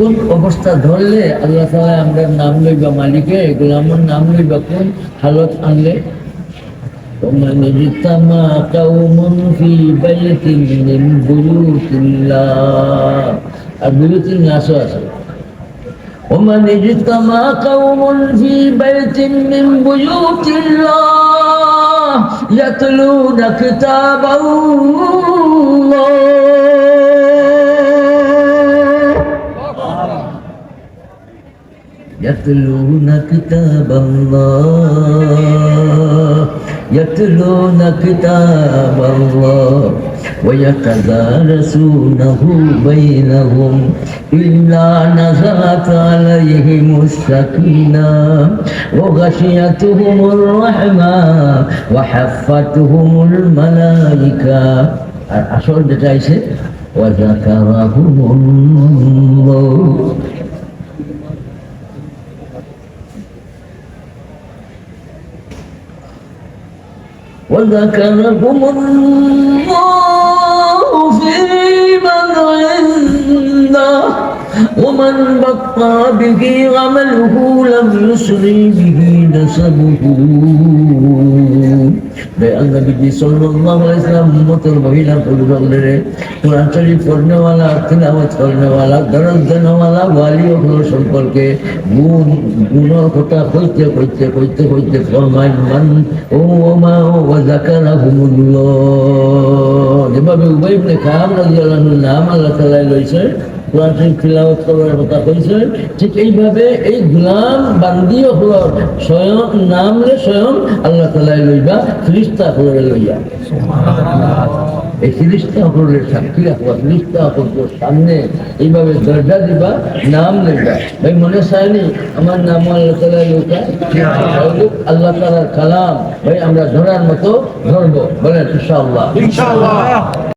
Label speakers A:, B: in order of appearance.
A: কোন অবস্থা ধরলে আল্লাহ তালা আমরা নাম লইবা মালিকে এগুলো আমার নাম লইবা কোন হালত আনলে ومن اجتمع قوم في بيت من بيوت الله البيوت الناس أصلا ومن اجتمع قوم في بيت من بيوت الله يتلون كتاب الله يتلون كتاب الله يتلون كتاب الله ويتدارسونه بينهم إلا نزلت عليهم السكينة وغشيتهم الرحمة وحفتهم الملائكة أشعر بتايسة وذكرهم الله وذكركم الله ومن بطأ به عمله لم يسري به نسبه النبي صلى الله عليه وسلم উম্মতের মহিলা পরিবারের কোরআন শরীফ পড়নেওয়ালা তিলাওয়াত করনেওয়ালা দরজ দেনেওয়ালা ওয়ালি হলো সম্পর্কে গুণ গুণর কথা কইতে কইতে কইতে কইতে ফরমাইন মান ও মা ও যাকারাহুমুল্লাহ যেভাবে উভয় ইবনে কাব রাদিয়াল্লাহু আনহু নাম আল্লাহ তাআলা লইছে কোরআন তিলাওয়াত করার কথা ঠিক এইভাবে এই গোলাম বান্দিও হলো স্বয়ং নামলে স্বয়ং আল্লাহ তাআলা লইবা ফিরিস্তা হলে লইয়া। এই ফিরিস্তা হলে সাক্ষী রাখবা ফিরিস্তা হল সামনে। এইভাবে দরজা দিবা নাম লইবা। ভাই মনে চায়নি আমার নাম আল্লাহ তাআলা লইকা আল্লাহ তাআলার কালাম। ভাই আমরা ধরার মতো ধরবো। বলেন ইনশাআল্লাহ।
B: ইনশাআল্লাহ।